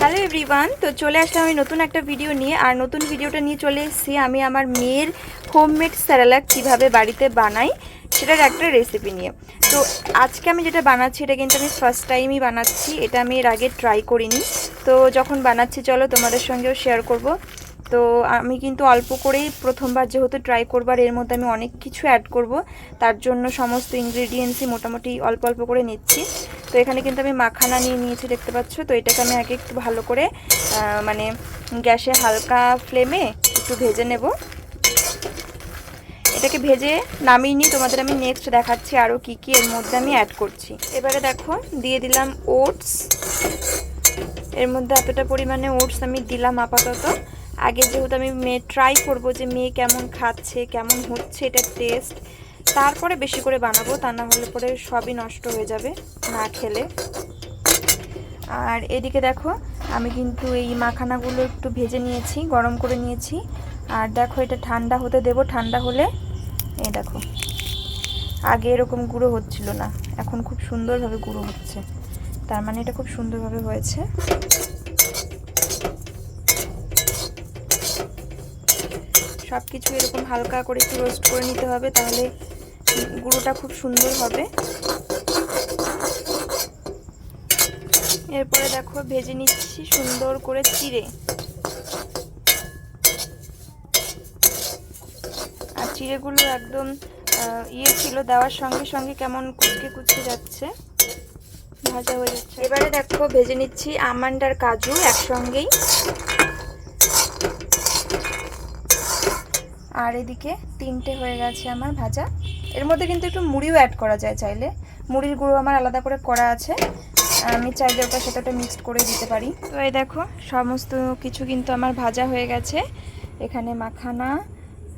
Hello everyone তো চলে আসলাম আমি নতুন একটা ভিডিও নিয়ে। আর নতুন ভিডিওটা নিয়ে চলে এসেছি আমি আমার মেয়ের হোমমেড স্যারালাক কীভাবে বাড়িতে বানাই, সেটার একটা রেসিপি নিয়ে। তো আজকে আমি যেটা বানাচ্ছি, এটা কিন্তু আমি ফার্স্ট টাইমই বানাচ্ছি। এটা আমি এর আগে ট্রাই করিনি। তো যখন বানাচ্ছি, চলো তোমাদের সঙ্গেও শেয়ার করব। তো আমি কিন্তু অল্প করেই প্রথমবার যেহেতু ট্রাই করবার এর মধ্যে আমি অনেক কিছু অ্যাড করব, তার জন্য সমস্ত ইনগ্রেডিয়েন্টসই মোটামুটি অল্প অল্প করে নিচ্ছি। তো এখানে কিন্তু আমি মাখানা নিয়ে নিয়েছি, দেখতে পাচ্ছ? তো এটাকে আমি আগে একটু ভালো করে মানে গ্যাসে হালকা ফ্লেমে একটু ভেজে নেব। এটাকে ভেজে নামিয়ে নিই তোমাদের আমি নেক্সট দেখাচ্ছি আরও কি কি এর মধ্যে আমি অ্যাড করছি। এবারে দেখো, দিয়ে দিলাম ওটস এর মধ্যে এতটা পরিমাণে ওটস আমি দিলাম আপাতত। আগে যেহেতু আমি মেয়ে ট্রাই করব যে মেয়ে কেমন খাচ্ছে, কেমন হচ্ছে এটা টেস্ট তারপরে বেশি করে বানাবো, তা না হলে পরে সবই নষ্ট হয়ে যাবে না খেলে। আর এদিকে দেখো, আমি কিন্তু এই মাখানাগুলো একটু ভেজে নিয়েছি, গরম করে নিয়েছি। আর দেখো, এটা ঠান্ডা হতে দেব, ঠান্ডা হলে এই দেখো, আগে এরকম গুঁড়ো হচ্ছিল না, এখন খুব সুন্দরভাবে গুঁড়ো হচ্ছে। তার মানে এটা খুব সুন্দরভাবে হয়েছে। সব কিছু এরকম হালকা করে একটু রোস্ট করে নিতে হবে, তাহলে গুঁড়োটা খুব সুন্দর হবে। এরপরে দেখো ভেজে নিচ্ছি সুন্দর করে চিড়ে। আর চিড়েগুলো একদম ইয়ে ছিল, দেওয়ার সঙ্গে সঙ্গে কেমন কুচকে কুচকে যাচ্ছে। ভাজা হয়ে যাচ্ছে। এবারে দেখো ভেজে নিচ্ছি আমন্ড আর কাজু একসঙ্গেই। আর এদিকে তিনটে হয়ে গেছে আমার ভাজা। এর মধ্যে কিন্তু একটু মুড়িও অ্যাড করা যায় চাইলে। মুড়ির গুঁড়ো আমার আলাদা করে করা আছে। আমি চাইলে ওটা সেটা ওটা মিক্সড করে দিতে পারি। তো এই দেখো, সমস্ত কিছু কিন্তু আমার ভাজা হয়ে গেছে। এখানে মাখানা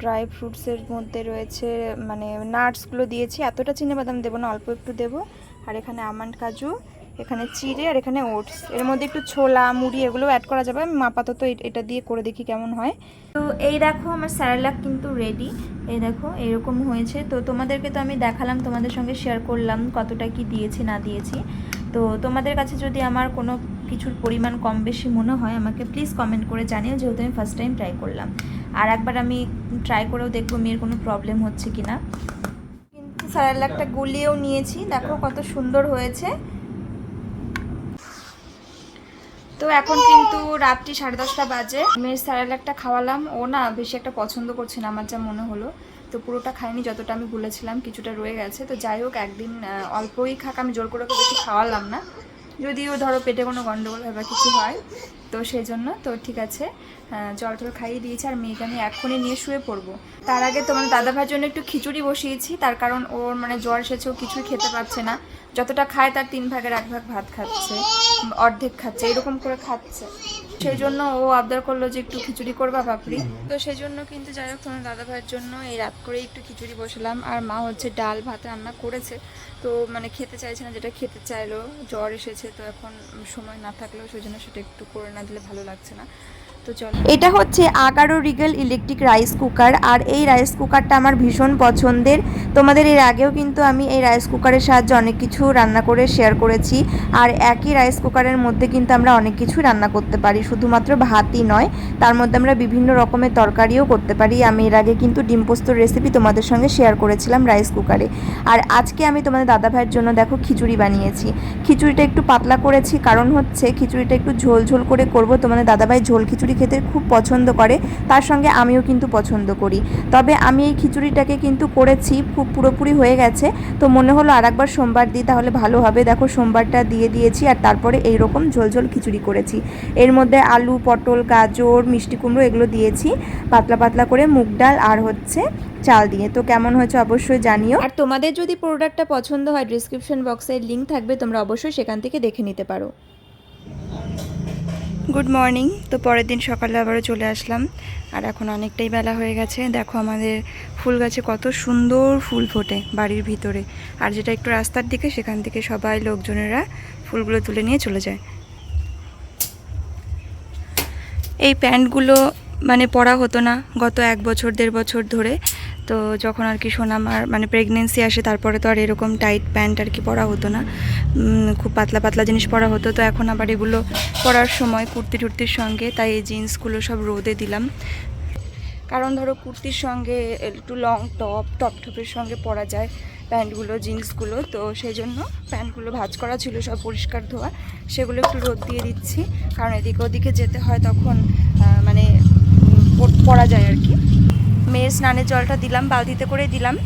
ড্রাই ফ্রুটসের মধ্যে রয়েছে মানে নাটসগুলো দিয়েছি। এতটা চিনে বাদাম দেবো না, অল্প একটু দেবো। আর এখানে আমন্ড কাজু। এখানে চিড়ে আর এখানে ওটস। এর মধ্যে একটু ছোলা, মুড়ি এগুলো অ্যাড করা যাবে। আমি আপাতত এটা দিয়ে করে দেখি কেমন হয়। তো এই দেখো আমার স্যারালাক কিন্তু রেডি এই দেখো, এরকম হয়েছে। তো তোমাদেরকে তো আমি দেখালাম, তোমাদের সঙ্গে শেয়ার করলাম কতটা কি দিয়েছি, না দিয়েছি। তো তোমাদের কাছে যদি আমার কোনো কিছুর পরিমাণ কম বেশি মনে হয়, আমাকে প্লিজ কমেন্ট করে জানিও, যেহেতু আমি ফার্স্ট টাইম ট্রাই করলাম। আর একবার আমি ট্রাই করেও দেখব মেয়ের কোনো প্রবলেম হচ্ছে কি না কিন্তু স্যারালাকটা গুলিয়েও নিয়েছি। দেখো কত সুন্দর হয়েছে। তো এখন কিন্তু রাত্রি সাড়ে দশটা বাজে। মেয়ের স্যারালাকটা খাওয়ালাম। ও না বেশি একটা পছন্দ করছে না, আমার যা মনে হলো। তো পুরোটা খাইনি, যতটা আমি বলেছিলাম, কিছুটা রয়ে গেছে। তো যাই হোক, একদিন অল্পই খাক, আমি জোর করে বেশি খাওয়ালাম না। যদিও ধরো পেটে কোনো গণ্ডগোল হয় বা কিছু হয়, তো সেই জন্য তো ঠিক আছে জল টল খাইয়ে দিয়েছি আর মেয়েকে আমি এক্ষুনি নিয়ে শুয়ে পড়ব। তার আগে তোমার দাদা ভাইয়ের জন্য একটু খিচুড়ি বসিয়েছি, তার কারণ ওর মানে জ্বর এসেছে, ও কিছুই খেতে পারছে না। যতটা খায় তার তিন ভাগের এক ভাগ ভাত খাচ্ছে, অর্ধেক খাচ্ছে, এরকম করে খাচ্ছে। সেই জন্য ও আবদার করল যে একটু খিচুড়ি করবা পাপড়ি তো সেই জন্য কিন্তু যাই হোক তোমার দাদা ভাইয়ের জন্য এই রাত করে একটু খিচুড়ি বসালাম। আর মা হচ্ছে ডাল ভাত রান্না করেছে। তো মানে খেতে চাইছে না যেটা খেতে চাইলো জ্বর এসেছে তো এখন সময় না থাকলেও সেই জন্য সেটা একটু করে না দিলে ভালো লাগছে না। তো চলো। এটা হচ্ছে Agaro regal electric rice cooker আর এই রাইস কুকারটা আমার ভীষণ পছন্দের। তোমাদের এর আগেও কিন্তু আমি এই রাইস কুকারের সাহায্যে অনেক কিছু রান্না করে শেয়ার করেছি। আর একই রাইস কুকারের মধ্যে কিন্তু আমরা অনেক কিছু রান্না করতে পারি। শুধুমাত্র ভাতই নয়, তার মধ্যে আমরা বিভিন্ন রকমের তরকারিও করতে পারি। আমি এর আগে কিন্তু ডিম পোস্তর রেসিপি তোমাদের সঙ্গে শেয়ার করেছিলাম রাইস কুকারে আর আজকে আমি তোমাদের দাদা ভাইয়ের জন্য দেখো খিচুড়ি বানিয়েছি। খিচুড়িটা একটু পাতলা করেছি, কারণ হচ্ছে খিচুড়িটা একটু ঝোল ঝোল করে করব। তোমাদের দাদাভাই ঝোল খিচুড়ি খেতে খুব পছন্দ করে, তার সঙ্গে আমিও কিন্তু পছন্দ করি। তবে আমি এই খিচুড়িটাকে কিন্তু করেছি খুব পুরোপুরি হয়ে গেছে। তো মনে হলো আর একবার সোমবার দিই, তাহলে ভালো হবে। দেখো সোমবারটা দিয়ে দিয়েছি আর তারপরে এই রকম ঝোল ঝোল খিচুড়ি করেছি। এর মধ্যে আলু, পটল, গাজর, মিষ্টি কুমড়ো এগুলো দিয়েছি। পাতলা পাতলা করে মুগ ডাল আর হচ্ছে চাল দিয়ে। তো কেমন হয়েছে অবশ্যই জানিও। আর তোমাদের যদি প্রোডাক্টটা পছন্দ হয় ডিসক্রিপশন বক্সের লিঙ্ক থাকবে, তোমরা অবশ্যই সেখান থেকে দেখে নিতে পারো। গুড মর্নিং তো পরের দিন সকালে আবারও চলে আসলাম। আর এখন অনেকটাই বেলা হয়ে গেছে। দেখো আমাদের ফুল গাছে কত সুন্দর ফুল ফোটে বাড়ির ভিতরে। আর যেটা একটু রাস্তার দিকে, সেখান থেকে সবাই লোকজনেরা ফুলগুলো তুলে নিয়ে চলে যায়। এই প্যান্টগুলো মানে পরা হতো না গত এক বছর, দেড় বছর ধরে। তো যখন আর কি সোনামার মানে প্রেগনেন্সি আসে, তারপরে তো আর এরকম টাইট প্যান্ট আর কি পরা হতো না। খুব পাতলা পাতলা জিনিস পরা হতো। তো এখন আবার এগুলো পরার সময় কুর্তি টুর্তির সঙ্গে, তাই এই জিন্সগুলো সব রোদে দিলাম। কারণ ধরো কুর্তির সঙ্গে একটু লং টপ টপ টপের সঙ্গে পরা যায় প্যান্টগুলো জিন্সগুলো তো সেই জন্য প্যান্টগুলো ভাঁজ করা ছিল, সব পরিষ্কার ধোয়া। সেগুলো একটু রোদ দিয়ে দিচ্ছি। কারণ এদিকে ওদিকে যেতে হয় তখন মানে পরা যায় আর কি। মেয়ের স্নানের জলটা দিলাম, বালতিতে করে দিলাম।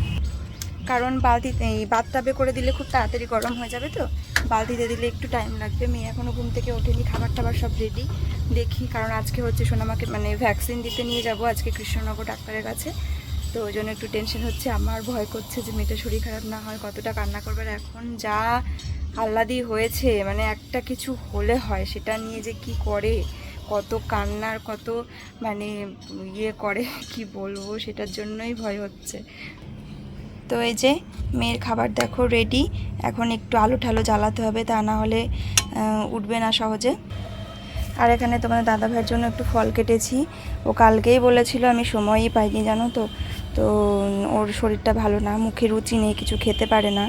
কারণ বালতিতে এই বাথটাবে করে দিলে খুব তাড়াতাড়ি গরম হয়ে যাবে তো। বালতিতে দিলে একটু টাইম লাগবে। মেয়ে এখনও ঘুম থেকে ওঠেনি খাবার টাবার সব রেডি দেখি, কারণ আজকে হচ্ছে সোনামাকে মানে ভ্যাকসিন দিতে নিয়ে যাব আজকে কৃষ্ণনগর ডাক্তারের কাছে। তো ওই জন্য একটু টেনশন হচ্ছে। আমার ভয় করছে যে মেয়েটা শরীর খারাপ না হয়, কতটা কান্না করবে। আর এখন যা আহ্লাদি হয়েছে মানে একটা কিছু হলে হয়, সেটা নিয়ে যে কি করে কত কান্নার, কত মানে ইয়ে করে, কি বলব, সেটার জন্যই ভয় হচ্ছে। তো এই যে মেয়ের খাবার দেখো রেডি এখন একটু আলু ঠালো জ্বালাতে হবে, তা না হলে উঠবে না সহজে। আর এখানে তোমাদের দাদা ভাইয়ের জন্য একটু ফল কেটেছি। ও কালকেই বলেছিল, আমি সময়ই পাইনি, জানো তো? তো ওর শরীরটা ভালো না মুখে রুচি নেই কিছু খেতে পারে না।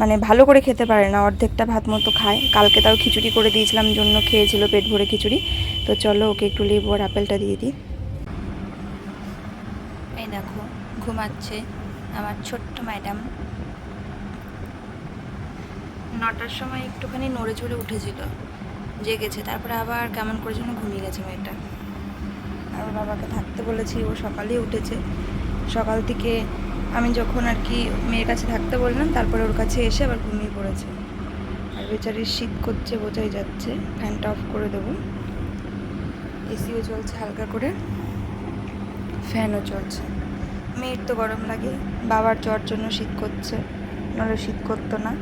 মানে ভালো করে খেতে পারে না অর্ধেকটা ভাত মতো খায়। কালকে তাও খিচুড়ি করে দিয়েছিলাম জন্য খেয়েছিল পেট ভরে খিচুড়ি। তো চলো ওকে একটু লেবু আর আপেলটা দিয়ে দিই। এই দেখো ঘুমাচ্ছে আমার ছোট্ট ম্যাডাম। নটার সময় একটুখানি নড়ে চড়ে উঠেছিল জেগেছে তারপরে আবার কেমন করে যেন ঘুমিয়ে গেছে মেয়েটা। আর বাবাকে থাকতে বলেছি ও সকালেই উঠেছে। সকাল থেকে আমি যখন আর কি মেয়ের কাছে থাকতে বললাম, তারপরে ওর কাছে এসে আবার ঘুমিয়ে পড়েছে। আর বেচারি শীত করছে, বোঝাই যাচ্ছে। ফ্যানটা অফ করে দেবো। এসিও চলছে হালকা করে। ফ্যানও চলছে। মেয়ের তো গরম লাগে। বাবার জ্বর জন্য শীত করছে। নাহলে শীত করতো না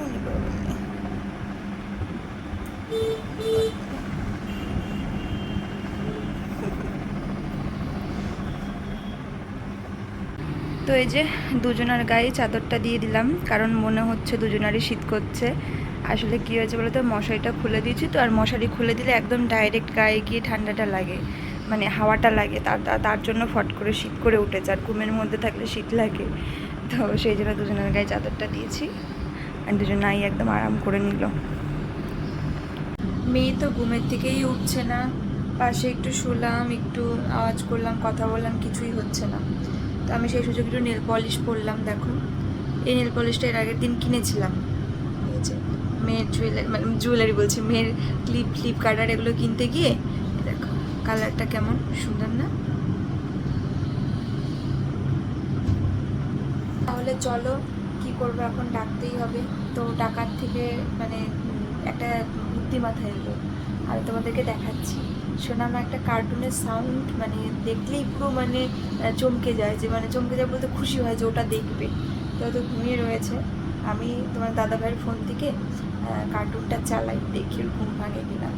ওরে বাবা। তো এই যে দুজনের গায়ে চাদরটা দিয়ে দিলাম, কারণ মনে হচ্ছে দুজনারই শীত করছে। আসলে কী হয়েছে বলো তো মশারিটা খুলে দিয়েছি তো, আর মশারি খুলে দিলে একদম ডাইরেক্ট গায়ে গিয়ে ঠান্ডাটা লাগে মানে হাওয়াটা লাগে তার- তার জন্য ফট করে শীত করে উঠেছে, আর ঘুমের মধ্যে থাকলে শীত লাগে। তো সেই জন্য দুজনের গায়ে চাদরটা দিয়েছি আর দুজনাই একদম আরাম করে নিল। মেয়ে তো ঘুমের থেকেই উঠছে না, পাশে একটু শুলাম, একটু আওয়াজ করলাম, কথা বললাম, কিছুই হচ্ছে না। তো আমি সেই সুযোগ একটু নেল পলিশ পরলাম, দেখো। এই নেল পলিশটা এর আগের দিন কিনেছিলাম। মেয়ের জুয়েলারি মানে জুয়েলারি বলছি, মেয়ের ক্লিপ ক্লিপ কাটার এগুলো কিনতে গিয়ে দেখো কালারটা কেমন? সুন্দর না? তাহলে চলো, কি করব এখন? ডাকতেই হবে। তো ডাকার থেকে মানে একটা বুদ্ধি মাথায় এলো। আমি তোমাদেরকে দেখাচ্ছি। শোনাম একটা কার্টুনের সাউন্ড মানে দেখলেই পুরো মানে চমকে যায় যে মানে চমকে যায় বলতে খুশি হয় যে ওটা দেখবে। তো হয়তো ঘুমিয়ে রয়েছে। আমি তোমার দাদা ভাইয়ের ফোন থেকে কার্টুনটা চালাই, দেখি ঘুম ভাঙে কিনা।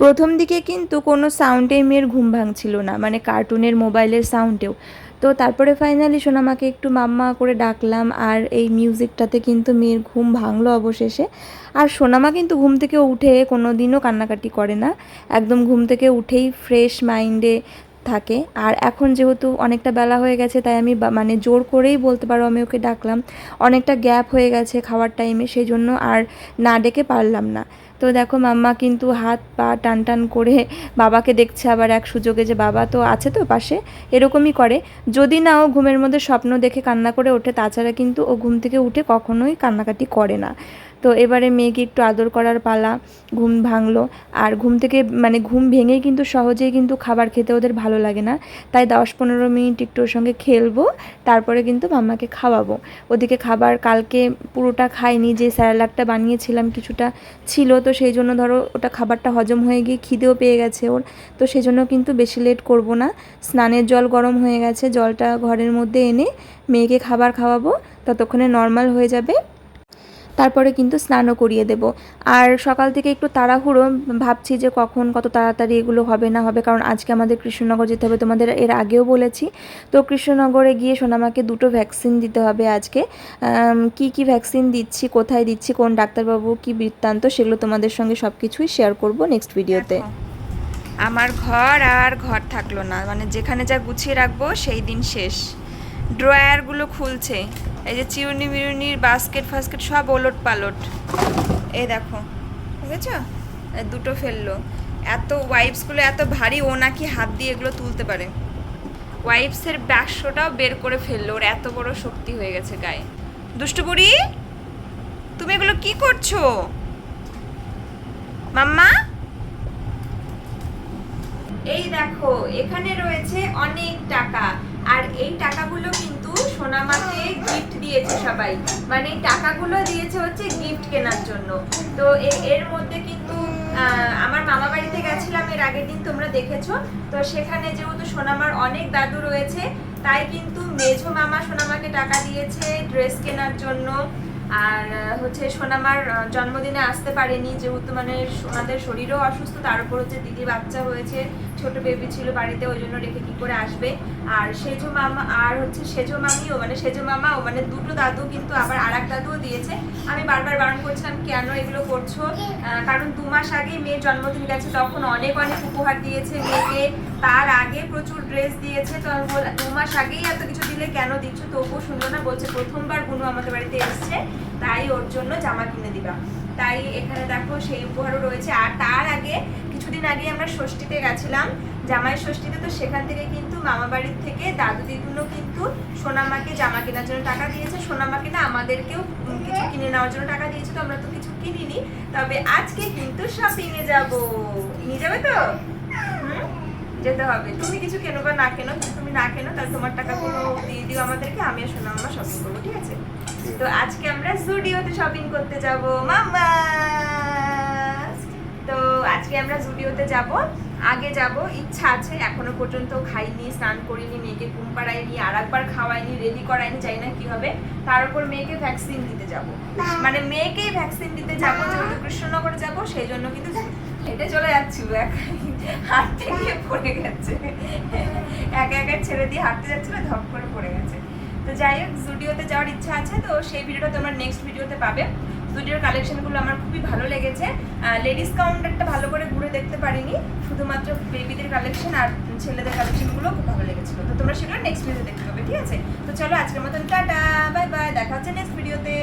প্রথম দিকে কিন্তু কোনো সাউন্ডেই মেয়ের ঘুম ভাঙছিল না। মানে কার্টুনের মোবাইলের সাউন্ডেও তো তারপরে ফাইনালি সোনামাকে একটু মাম্মা করে ডাকলাম আর এই মিউজিকটাতে কিন্তু মেয়ের ঘুম ভাঙলো অবশেষে। আর সোনামা কিন্তু ঘুম থেকে উঠে কোনো দিনও কান্নাকাটি করে না। একদম ঘুম থেকে উঠেই ফ্রেশ মাইন্ডে থাকে। আর এখন যেহেতু অনেকটা বেলা হয়ে গেছে, তাই আমি মানে জোর করেই বলতে পারো আমি ওকে ডাকলাম। অনেকটা গ্যাপ হয়ে গেছে খাওয়ার টাইমে সেই জন্য আর না ডেকে পারলাম না। তো দেখো মাম্মা কিন্তু হাত পা টান টান করে বাবাকে দেখছে আবার এক সুযোগে যে বাবা তো আছে তো পাশে, এরকমই করে। যদি না ও ঘুমের মধ্যে স্বপ্ন দেখে কান্না করে ওঠে, তাছাড়া কিন্তু ও ঘুম থেকে উঠে কখনোই কান্নাকাটি করে না। তো এবারে মেয়েকে একটু আদর করার পালা, ঘুম ভাঙলো। আর ঘুম থেকে মানে ঘুম ভেঙেই কিন্তু সহজেই কিন্তু খাবার খেতে ওদের ভালো লাগে না। তাই দশ পনেরো মিনিট একটু ওর সঙ্গে খেলব, তারপরে কিন্তু মাম্মাকে খাওয়াবো। ওদিকে খাবার কালকে পুরোটা খাইনি, যে স্যারালাকটা বানিয়েছিলাম কিছুটা ছিল, তো সেই জন্য ধরো ওটা খাবারটা হজম হয়ে গিয়ে খিদেও পেয়ে গেছে ওর। তো সেই জন্য কিন্তু বেশি লেট করব না। স্নানের জল গরম হয়ে গেছে, জলটা ঘরের মধ্যে এনে মেয়েকে খাবার খাওয়াবো, ততক্ষণে নর্মাল হয়ে যাবে। তারপরে কিন্তু স্নানও করিয়ে দেব। আর সকাল থেকে একটু তাড়াহুড়ো, ভাবছি যে কখন কত তাড়াতাড়ি এগুলো হবে না হবে, কারণ আজকে আমাদের কৃষ্ণনগর যেতে হবে তোমাদের এর আগেও বলেছি। তো কৃষ্ণনগরে গিয়ে সোনামাকে দুটো ভ্যাকসিন দিতে হবে আজকে। কি কি ভ্যাকসিন দিচ্ছি, কোথায় দিচ্ছি, কোন ডাক্তারবাবু কি বৃত্তান্ত, সেগুলো তোমাদের সঙ্গে সব কিছুই শেয়ার করব নেক্সট ভিডিওতে আমার ঘর আর ঘর থাকল না মানে যেখানে যা গুছিয়ে রাখব সেই দিন শেষ। ড্রয়ারগুলো খুলছে। এই যে চিউনি মিউনির বাস্কেট ফাস্কেট সব ওলট পালট। এই দেখো বুঝেছ দুটো ফেলল। এত ওয়াইপসগুলো এত ভারী, ও নাকি হাত দিয়ে এগুলো তুলতে পারে। ওয়াইপসের বাক্সটাও বের করে ফেলল, ওর এত বড় শক্তি হয়ে গেছে গায়ে। দুষ্টু বুড়ি, তুমি এগুলো কি করছ? মাম্মা? এই দেখো, এখানে রয়েছে অনেক টাকা। আর এই টাকাগুলো কিন্তু সোনামাকে গিফট দিয়েছে সবাই। মানে টাকাগুলো দিয়েছে হচ্ছে গিফট কেনার জন্য। তো এর মধ্যে কিন্তু আমার মামা বাড়িতে গেছিলাম এর আগের দিন, তোমরা দেখেছ। তো সেখানে যেহেতু সোনামার অনেক দাদু রয়েছে, তাই কিন্তু মেঝো মামা সোনামাকে টাকা দিয়েছে ড্রেস কেনার জন্য। আর হচ্ছে সোনামার জন্মদিনে আসতে পারেনি, যেহেতু মানে সোনাদের শরীরও অসুস্থ, তার উপর হচ্ছে দিদি বাচ্চা হয়েছে। ছোট বেবি ছিল বাড়িতে, ওই জন্য রেখে কি করে আসবে? আর সেজো মামা, আর হচ্ছে সেজো মামিও মানে সেজো মামাও মানে দুটো দাদু কিন্তু আবার আর এক দাদুও দিয়েছে। আমি বারবার বারণ করছিলাম, কেন এগুলো করছ? কারণ দু মাস আগে মেয়ের জন্মদিন গেছে, তখন অনেক অনেক উপহার দিয়েছে মেয়েকে। তার আগে প্রচুর ড্রেস দিয়েছে, তো আমি বললাম, দু মাস আগেই এত কিছু দিলে কেন দিচ্ছ? তবুও শুনলো না, বলছে, প্রথমবার বুনু আমাদের বাড়িতে এসছে, তাই ওর জন্য জামা কিনে দিবা। তাই এখানে দেখো সেই উপহারও রয়েছে। আর তার আগে কিছুদিন আগে আমরা ষষ্ঠীতে গেছিলাম। জামাই ষষ্ঠীতে তো সেখান থেকে কিন্তু মামা বাড়ির থেকে দাদু দিদুনও কিন্তু সোনামাকে জামা কেনার জন্য টাকা দিয়েছে। সোনামাকে না আমাদেরকেও কিছু কিনে নেওয়ার জন্য টাকা দিয়েছে তো আমরা তো কিছু কিনিনি। তবে আজকে কিন্তু শপিংয়ে যাব। নিয়ে যাবে তো? যেতে হবে। তুমি কিছু কেনো বা না কেনো তুমি না কেনো তাহলে তোমার টাকাগুলো দিয়ে দিও আমাদেরকে আমি আর সোনা মামা শপিং করব ঠিক আছে? তো আজকে আমরা জুডিওতে শপিং করতে যাব। মামা তো আজকে আমরা জুডিওতে যাব। আগে যাব ইচ্ছা আছে এখনও পর্যন্ত খাইনি স্নান করিনি মেয়েকে ঘুম পাড়াইনি আর একবার খাওয়াইনি রেডি করাইনি জানি না কি হবে। তার উপর মেয়েকে ভ্যাকসিন দিতে যাব। মানে মেয়েকেই ভ্যাকসিন দিতে যাব যেহেতু কৃষ্ণনগরে যাব সেই জন্য কিন্তু হেঁটে চলে যাচ্ছি ও একা হাঁটতে গিয়ে পড়ে গেছে। একা একা ছেড়ে দিয়ে হাঁটতে যাচ্ছিল ধপ করে পড়ে গেছে। তো যাই হোক জুডিওতে যাওয়ার ইচ্ছা আছে তো সেই ভিডিওটা তোমরা নেক্সট ভিডিওতে পাবে। জুডিওর কালেকশনগুলো আমার খুবই ভালো লেগেছে। লেডিস কাউন্টারটা ভালো করে ঘুরে দেখতে পারিনি, শুধুমাত্র বেবিদের কালেকশন আর ছেলেদের কালেকশনগুলো খুব ভালো লেগেছিল। তো তোমরা সেগুলো নেক্সট ভিডিও দেখতে পাবে, ঠিক আছে? তো চলো আজকের মতন টাটা বাই বাই দেখা হচ্ছে নেক্সট ভিডিওতে